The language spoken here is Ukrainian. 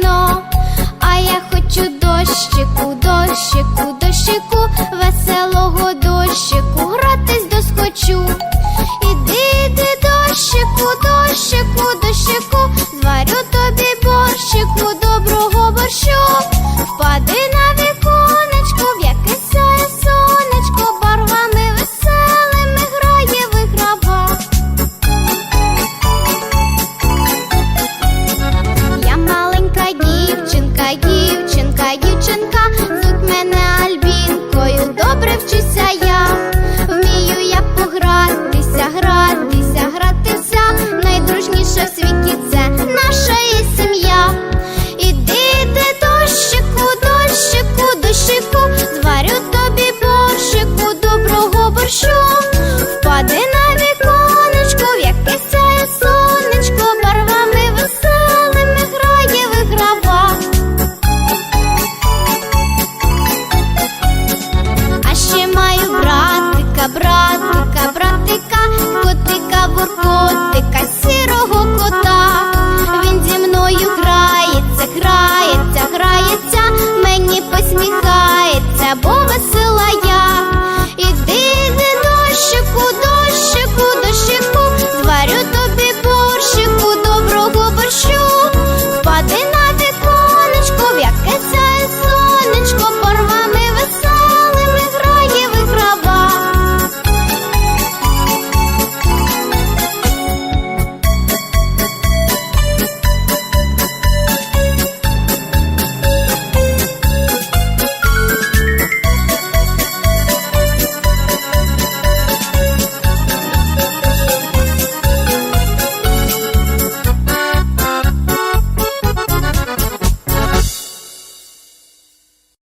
вікно, а я хочу дощику, дощику, дощику, веселого дощику, гратись доскочу. Іди, іди, дощику, дощику, дощику, зварю тобі борщику, доброго борщу, впади.